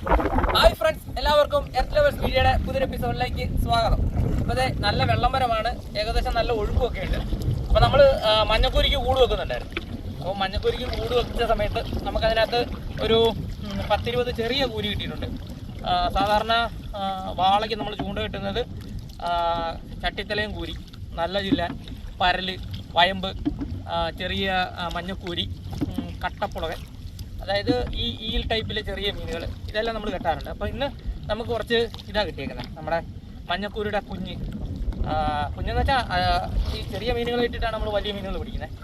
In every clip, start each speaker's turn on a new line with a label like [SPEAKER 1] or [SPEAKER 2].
[SPEAKER 1] Hi friends എല്ലാവർക്കും earth lovers മീഡിയയുടെ പുതിയൊരു എപ്പിസോഡിലേക്ക് സ്വാഗതം. അപ്പോൾ അതെ നല്ല വെള്ളമരമാണ് ഏകദേശം നല്ല ഒഴുക്കുമൊക്കെ ഉണ്ട്. അപ്പോൾ നമ്മൾ മഞ്ഞക്കൂരിക്ക് കൂട് വെക്കുന്നുണ്ടായിരുന്നു. അപ്പോൾ മഞ്ഞക്കൂരിക്ക് കൂട് വെച്ച സമയത്ത് നമുക്കതിനകത്ത് ഒരു പത്തിരുപത് ചെറിയ കൂരി കിട്ടിയിട്ടുണ്ട്. സാധാരണ വാളയ്ക്ക് നമ്മൾ ചൂണ്ട കിട്ടുന്നത് ചട്ടിത്തലയും കൂരി നല്ല ജില്ല പരൽ വയമ്പ് ചെറിയ മഞ്ഞക്കൂരി കട്ടപ്പുളകൻ അതായത് ഈ ഈൽ ടൈപ്പിലെ ചെറിയ മീനുകൾ ഇതെല്ലാം നമ്മൾ കെട്ടാറുണ്ട്. അപ്പോൾ ഇന്ന് നമുക്ക് കുറച്ച് ഇതാ കിട്ടിയേക്കുന്നത് നമ്മുടെ മഞ്ഞക്കൂരിയുടെ കുഞ്ഞ്. കുഞ്ഞെന്ന് വെച്ചാൽ ഈ ചെറിയ മീനുകൾ ഇട്ടിട്ടാണ് നമ്മൾ വലിയ മീനുകൾ പിടിക്കുന്നത്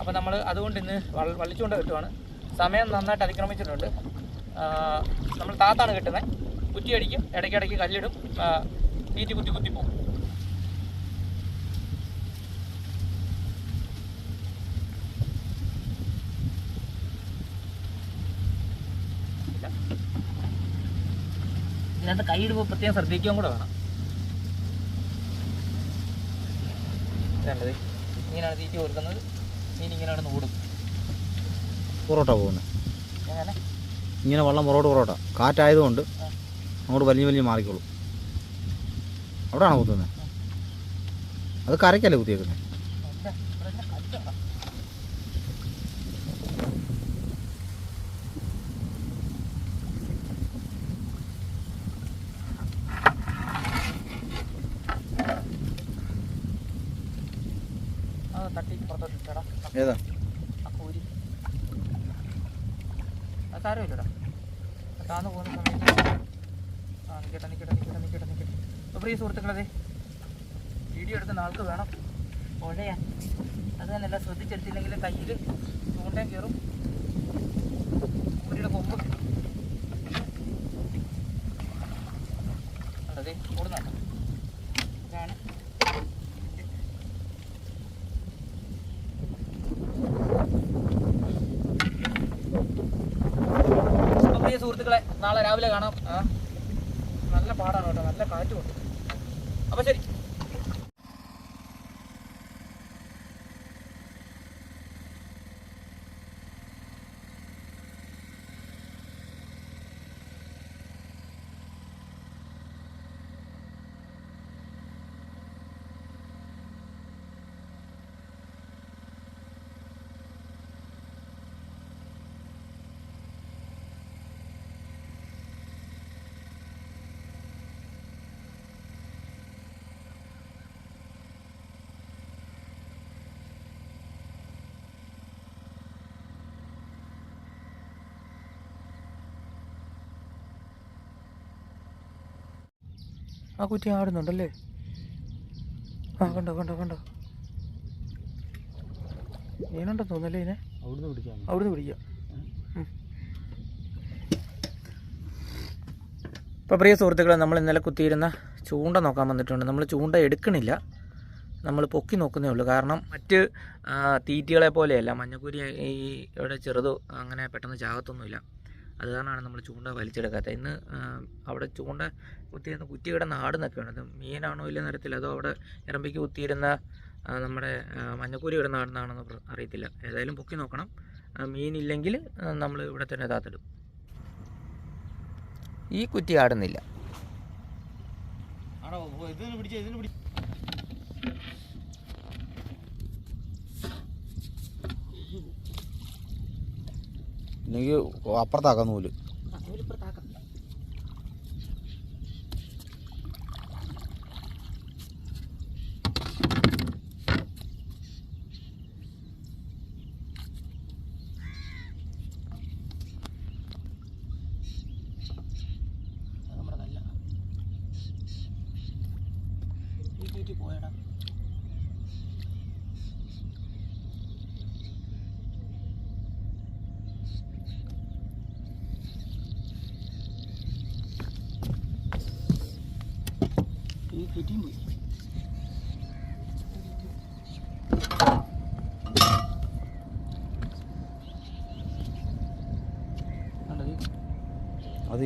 [SPEAKER 1] അപ്പോൾ നമ്മൾ അതുകൊണ്ട് ഇന്ന് വള്ള വള്ളിച്ചുകൊണ്ട് കിട്ടുവാണ്. സമയം നന്നായിട്ട് അതിക്രമിച്ചിട്ടുണ്ട്. നമ്മൾ താത്താണ് കിട്ടുന്നത് കുറ്റിയടിക്കും ഇടയ്ക്കിടയ്ക്ക് കല്ലിടും. തീറ്റി കുത്തി കുത്തി ഇല്ല. ഇതിനകത്ത് കൈയിടുമ്പോൾ പ്രത്യേകം ശ്രദ്ധിക്കുകയും കൂടെ വേണം. വേണ്ടത് ഇങ്ങനെയാണ് തീറ്റി കൊടുക്കുന്നത്. മീൻ ഇങ്ങനെയാണ് ഓടും
[SPEAKER 2] പൊറോട്ട പോകുന്നത്.
[SPEAKER 1] എങ്ങനെ?
[SPEAKER 2] ഇങ്ങനെ വെള്ളം പൊറോട്ട് പൊറോട്ട. കാറ്റായതുകൊണ്ട്. അങ്ങോട്ട് വലിയ വലിയ മാറിക്കോളും. അവിടെയാണോ കുത്തുന്നത്? അത് കരയ്ക്കല്ലേ കുത്തിയേക്കുന്നത്
[SPEAKER 1] ഇല്ല, ഇവിടെ ഇല്ല, കല്ലുണ്ടോ? ആ, തട്ടി പുറത്തോട്ട് ഇട്ടടാ.
[SPEAKER 2] ഏതാ?
[SPEAKER 1] ആ കൂരി. അത് സാരമില്ലടാ താന്ന് പോകുന്ന സമയത്ത് ആ നിൽക്കട്ടെ നിൽക്കട്ടെ നിൽക്കട്ടെ നിൽക്കട്ടെ നിൽക്കട്ടെ അപ്പോൾ പ്രിയ സുഹൃത്തുക്കളതെ വീഡിയോ എടുക്കുന്ന ആൾക്ക് വേണം. പുഴയാൻ അത് തന്നെ എല്ലാം ശ്രദ്ധിച്ചെടുത്തില്ലെങ്കിൽ കയ്യിൽ ചൂണ്ടയും കയറും. കൂരിയുടെ കൊമ്പ്. അതെ ഓടുന്നുണ്ട് സുഹൃത്തുക്കളെ നാളെ രാവിലെ കാണാം. നല്ല പാടാണ് കേട്ടോ നല്ല കാറ്റ് കാറ്റുമുണ്ട്. അപ്പോൾ ശരി. ആ കുറ്റി ആടുന്നുണ്ടല്ലേ? ആ കണ്ടോ കണ്ടോ കണ്ടോ. മീനുണ്ടെന്ന് തോന്നല്ലേ ഇതിനെ?
[SPEAKER 2] അവിടുന്ന് പിടിക്കാം
[SPEAKER 1] അവിടുന്ന് പിടിക്കാം. ഇപ്പോൾ പ്രിയ സുഹൃത്തുക്കളെ നമ്മൾ ഇന്നലെ കുത്തിയിരുന്ന ചൂണ്ട നോക്കാൻ വന്നിട്ടുണ്ട്. നമ്മൾ ചൂണ്ട എടുക്കണില്ല. നമ്മൾ പൊക്കി നോക്കുന്നേ ഉള്ളൂ. കാരണം മറ്റ് തീറ്റികളെ പോലെയല്ല. മഞ്ഞക്കൂരി ഈ ഇവിടെ ചെറുതോ അങ്ങനെ പെട്ടെന്ന് ചാകത്തൊന്നുമില്ല. അത് കാരണമാണ് നമ്മൾ ചൂണ്ട വലിച്ചെടുക്കാത്തത്. ഇന്ന് അവിടെ ചൂണ്ട കുത്തിയിരുന്ന കുറ്റിയുടെ കിടന്ന് ആടുന്നൊക്കെയാണ്. അത് മീനാണോ ഇല്ല നിരത്തിൽ അതോ അവിടെ ഇറമ്പിക്ക് കുത്തിയിരുന്ന നമ്മുടെ മഞ്ഞക്കൂരി ആടുന്നതാണെന്ന് പ്ര- അറിയത്തില്ല. ഏതായാലും പൊക്കി നോക്കണം. മീനില്ലെങ്കിൽ നമ്മൾ ഇവിടെ തന്നെ താത്തിടും. ഈ കുറ്റി ആടുന്നില്ല.
[SPEAKER 2] ആടോ ഇതിന് പിടിച്ച ഇതിന് പിടി എനിക്ക് അപ്പുറത്താക്കാൻ
[SPEAKER 1] നൂൽ. പോയടാ. ഈ തീറ്റിയും പോയി
[SPEAKER 2] അത്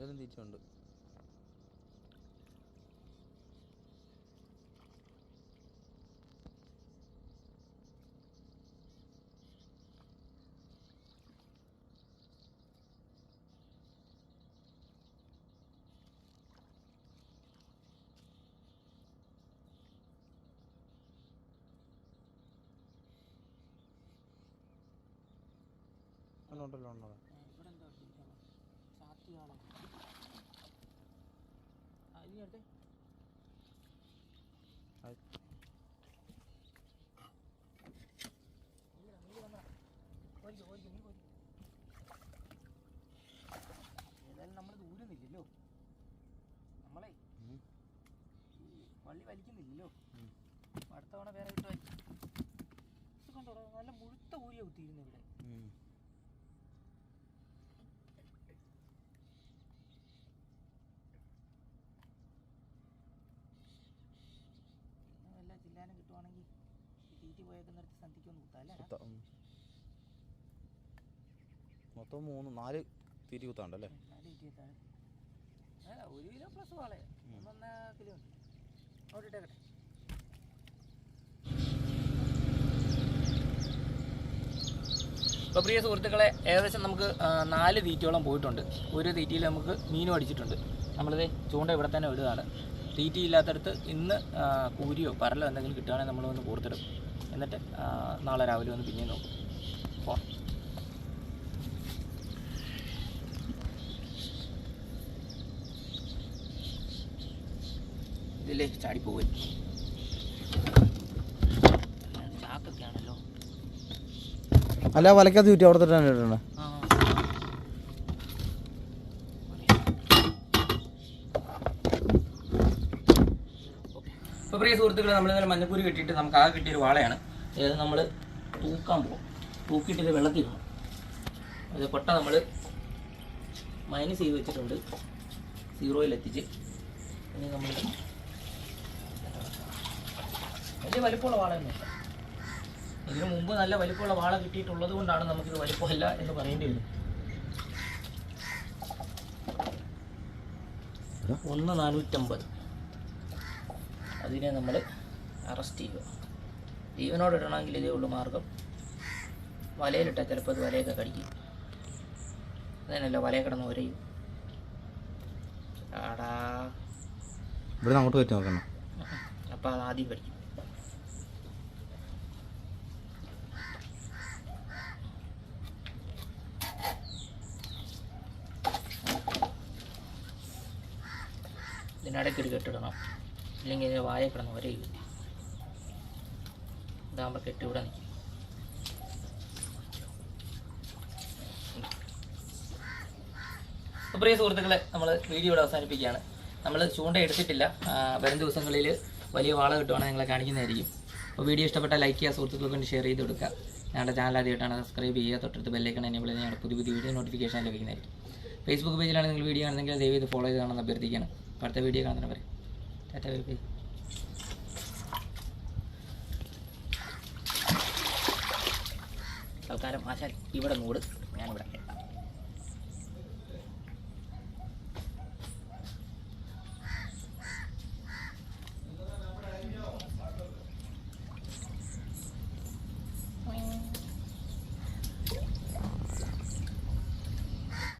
[SPEAKER 2] ഇതിലും അങ്ങനെ ഉണ്ടല്ലോ ഉണ്ടോ
[SPEAKER 1] ഇവിടെ എന്താ ചാത്തി കാണാം എടുത്തേ ഏതായാലും നമ്മൾ ദൂരുന്നില്ലല്ലോ നമ്മളെ വള്ളി വലിക്കുന്നില്ലല്ലോ. അടുത്ത തവണ വേറെ കിട്ടുമായിരിക്കും ഇത് കണ്ടോടാ നല്ല മുഴുത്ത ഊരിയ കുത്തിയിരുന്നു ഇവിടെ
[SPEAKER 2] ഉം.
[SPEAKER 1] പിന്നെ വല്ല ജില്ലാനും കിട്ടുവാണെങ്കിൽ തീറ്റി പോയേക്കുന്നിടത്ത് സന്ധിക്കൊന്ന് കുത്താല്ലേ
[SPEAKER 2] കുത്ത- ഉം. മൊത്തം മൂന്ന് നാല് തിരി കുത്താണ്ടല്ലേ
[SPEAKER 1] നാല് അല്ല ഒരു കിലോ പ്ലസ് വാളയാ
[SPEAKER 2] ഉം.
[SPEAKER 1] ഒന്നൊന്നര കിലോ ഉണ്ട്. അവിടെ ഇട്ടേക്കട്ടെ. അപ്പോൾ പ്രിയ സുഹൃത്തുക്കളെ ഏകദേശം നമുക്ക് നാല് തീറ്റയോളം പോയിട്ടുണ്ട്. ഒരു തീറ്റയിൽ നമുക്ക് മീനും അടിച്ചിട്ടുണ്ട്. നമ്മളിത് ചൂണ്ട ഇവിടെ തന്നെ ഇടുകയാണ്. തീറ്റയില്ലാത്തടത്ത് ഇന്ന് കൂരിയോ പരലോ എന്തെങ്കിലും കിട്ടുകയാണെങ്കിൽ നമ്മളൊന്ന് കോർത്തിടും. എന്നിട്ട് നാളെ രാവിലെ ഒന്ന് പിന്നെ നോക്കും. ഇതിലേ ചാടിപ്പോയി
[SPEAKER 2] അല്ല വലക്കകത്ത് ചുറ്റി അവിടെ തന്നെ ഇടണേ.
[SPEAKER 1] പ്രിയ സുഹൃത്തുക്കളെ നമ്മൾ ഇന്നലെ മഞ്ഞപ്പൂരി കെട്ടിയിട്ട് നമുക്ക് ആകെ കിട്ടിയൊരു വാളയാണ്. അതായത് നമ്മൾ തൂക്കാൻ പോകും തൂക്കിയിട്ട് ഇത് വെള്ളത്തിൽ ഇടണം. അത് കൊട്ട നമ്മൾ മൈനസ് ചെയ്ത് വെച്ചിട്ടുണ്ട്. സീറോയിൽ എത്തിച്ച്. ഇനി നമ്മൾ വലിയ വലിപ്പമുള്ള വാളയൊന്നുമില്ല ഇതിനു മുമ്പ് നല്ല വലിപ്പമുള്ള വാള കിട്ടിയിട്ടുള്ളത് കൊണ്ടാണ് നമുക്കിത് വലിപ്പമല്ല എന്ന് പറയേണ്ടി വരും. ഒന്ന് നാനൂറ്റമ്പത്. അതിനെ നമ്മൾ അറസ്റ്റ് ചെയ്യുക. ജീവനോട് ഇടണമെങ്കിൽ ഇതേ ഉള്ളൂ മാർഗം. വലയിലിട്ടാൽ ചിലപ്പോൾ അത് വലയൊക്കെ കടിക്കും. അതിനല്ല വലയെ കിടന്ന് ഒരയും. ആടാ.
[SPEAKER 2] ഇവിടെ അങ്ങോട്ട് കയറ്റി നോക്കണം.
[SPEAKER 1] അപ്പോൾ അത് ആദ്യം കടിക്കും. ഇതിനിടയ്ക്ക് ഒരു കെട്ടിടണം. ഇല്ലെങ്കിൽ അതിന്റെ വായ കിടന്ന് ഇല്ല ഇതാകുമ്പോൾ കെട്ടി ഇവിടെ നിൽക്കും. അപ്പോൾ പ്രിയ സുഹൃത്തുക്കളെ നമ്മൾ വീഡിയോ ഇവിടെ അവസാനിപ്പിക്കുകയാണ്. നമ്മൾ ചൂണ്ട എടുത്തിട്ടില്ല. വരും ദിവസങ്ങളിൽ വലിയ വാള കിട്ടുവാണെങ്കിൽ നിങ്ങളെ കാണിക്കുന്നതായിരിക്കും. അപ്പോൾ വീഡിയോ ഇഷ്ടപ്പെട്ട ലൈക്ക് ചെയ്യുക സുഹൃത്തുക്കൾക്ക് വേണ്ടി ഷെയർ ചെയ്ത് കൊടുക്കുക. ഞങ്ങളുടെ ചാനൽ ആദ്യമായിട്ടാണ് സബ്സ്ക്രൈബ് ചെയ്യുക. തൊട്ടടുത്ത് ബെല്ലേക്കൺ എന്നെ ഞങ്ങളുടെ പുതിയ പുതിയ വീഡിയോ നോട്ടിഫിക്കേഷൻ ലഭിക്കുന്നതായിരിക്കും. ഫേസ്ബുക്ക് പേജിലാണ് നിങ്ങൾ വീഡിയോ ആണെങ്കിൽ ദയവ് ഇത് ഫോളോ ചെയ്ത് കാണുന്ന അഭ്യർത്ഥിക്കുകയാണ്. അടുത്ത വീഡിയോ കാണുന്നവരെ. ടാറ്റ ബൈ ബൈ ആശാൻ ഇവിടെ നൂട് ഞാനിവിടെ.